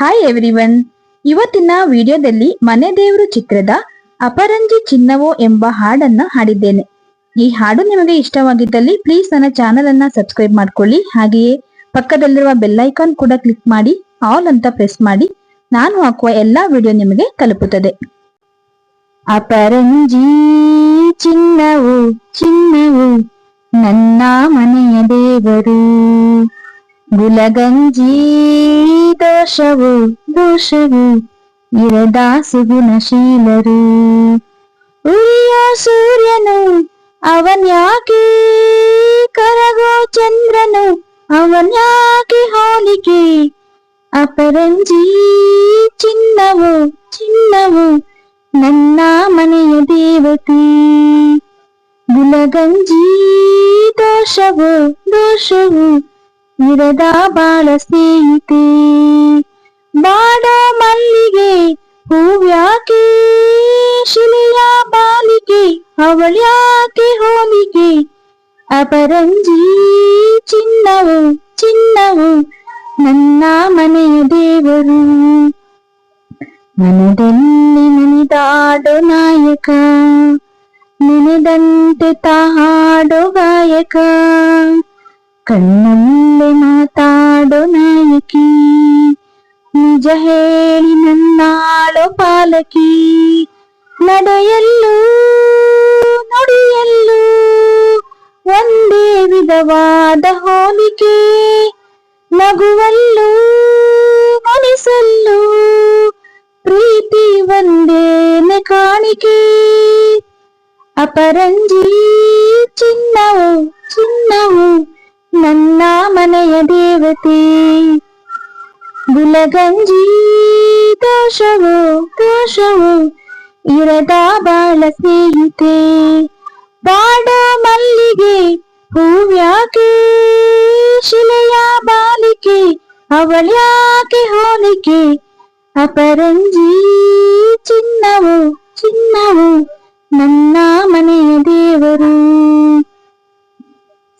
Hi everyone ಇವತ್ತಿನ ವಿಡಿಯೋದಲ್ಲಿ ಮನೆ ದೇವರು ಚಿತ್ರದ ಅಪರಂಜಿ ಚಿನ್ನವೋ ಎಂಬ ಹಾಡನ್ನ ಹಾಡಿದ್ದೇನೆ. ಈ ಹಾಡು ನಿಮಗೆ ಇಷ್ಟವಾಗಿದ್ದಲ್ಲಿ ಪ್ಲೀಸ್ ನನ್ನ ಚಾನೆಲ್ ಅನ್ನ ಸಬ್ಸ್ಕ್ರೈಬ್ ಮಾಡ್ಕೊಳ್ಳಿ. ಹಾಗೆಯೇ ಪಕ್ಕದಲ್ಲಿರುವ ಬೆಲ್ ಐಕಾನ್ ಕೂಡ ಕ್ಲಿಕ್ ಮಾಡಿ ಆಲ್ ಅಂತ ಪ್ರೆಸ್ ಮಾಡಿ, ನಾನು ಹಾಕುವ ಎಲ್ಲಾ ವಿಡಿಯೋ ನಿಮಗೆ ತಲುಪುತ್ತದೆ. ಅಪರಂಜಿ ಚಿನ್ನವು ಚಿನ್ನವು, ನನ್ನ ಮನೆಯ ದೇವರು. ಗುಲಗಂಜಿ ದೋಷವು ದೋಷವು ಇರದ ಸುಗುಣಶೀಲರು ಉರಿಯ ಸೂರ್ಯನು ಅವನ್ಯಾಕೆ ಕರಗೋ ಚಂದ್ರನು ಅವನ್ಯಾಕೆ ಹೋಲಿಕೆ ಅಪರಂಜಿ ಚಿನ್ನವು ಚಿನ್ನವು ನನ್ನ ಮನೆಯ ದೇವತೆ ಗುಲಗಂಜಿ ದೋಷವು ದೋಷವು ಇರದ ಬಾಳ ಸ್ನೇಹಿತೆ ಬಾಡ ಮಲ್ಲಿಗೆ ಹೂವ್ಯಾಕೆ ಶಿಲೆಯ ಬಾಲಿಕೆ ಅವಳ್ಯಾಕೆ ಹೋಲಿಕೆ ಅಪರಂಜಿ ಚಿನ್ನವು ಚಿನ್ನವು ನನ್ನ ಮನೆಯ ದೇವರು ಮನದಲ್ಲಿ ಮನಿದಾಡೋ ನಾಯಕ ನೆನೆದಂತೆ ತಾಹಾಡೋ ಗಾಯಕ ಕಣ್ಣಲ್ಲೇ ಮಾತಾಡೋ ನಾಯಕಿ ನಿಜ ಹೇಳಿ ನನ್ನಾಳೋ ಪಾಲಕಿ ನಡೆಯಲ್ಲೂ ನುಡಿಯಲ್ಲೂ ಒಂದೇ ವಿಧವಾದ ಹೋಲಿಕೆ ನಗುವಲ್ಲೂ ಮನಿಸಲ್ಲೂ ಪ್ರೀತಿ ಒಂದೇನೆ ಕಾಣಿಕೆ ಅಪರಂಜಿ ಚಿನ್ನವು ಚಿನ್ನವು ನನ್ನ ಮನೆಯ ದೇವತೆ. ಗುಲಗಂಜಿ ದೋಷವೋ, ದೋಷವು, ಇರದ ಬಾಳ ಸ್ನೇಹಿತೆ. ಬಾಡ ಮಲ್ಲಿಗೆ, ಹೂವ್ಯಾಕೆ, ಶಿಲೆಯ ಬಾಲಿಕೆ ಅವಳ್ಯಾಕೆ ಹೋಲಿಕೆ? ಅಪರಂಜಿ ಚಿನ್ನವು ಚಿನ್ನವು, ನನ್ನ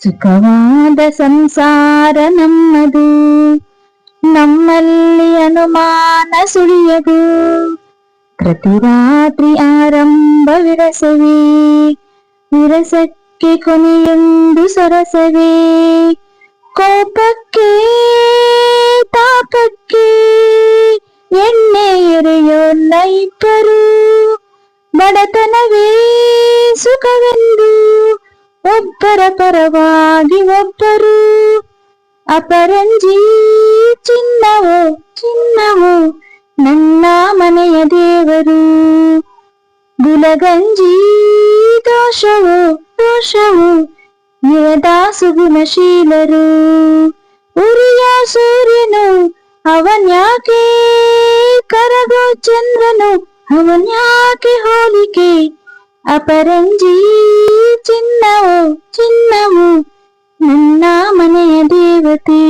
ಸುಖವಾದ ಸಂಸಾರ ನಮ್ಮದು ನಮ್ಮಲ್ಲಿ ಅನುಮಾನ ಸುಳಿಯದು ಪ್ರತಿ ರಾತ್ರಿ ಆರಂಭ ವಿರಸವೇ ವಿರಸಕ್ಕೆ ಕೊನೆಯೊಂದು ಸರಸವೇ ಕೋಪಕ್ಕೆ ತಾಪಕ್ಕೆ ಎಣ್ಣೆ ಎರೆಯೋಲ್ಲ ಇಬ್ಬರು ಬಡತನವೇ ಸುಖವೆಂದು ಒಬ್ಬರ ಪರವಾಗಿ ಒಬ್ಬರು. ಅಪರಂಜಿ, ಚಿನ್ನವು ಚಿನ್ನವು, ನನ್ನ ಮನೆಯ ದೇವರು. ಗುಲಗಂಜಿ, ದೋಷವು ದೋಷವು ಇರದ ಗುಣಶೀಲರು ಉರಿಯ ಸೂರ್ಯನು ಅವನ್ಯಾಕೆ ಕರಗೋ ಚಂದ್ರನು ಅವನ್ಯಾಕೆ ಹೋಲಿಕೆ? ಅಪರಂಜಿ ಚಿನ್ನವು ಚಿನ್ನವು ನನ್ನ ಮನೆಯ ದೇವತೆ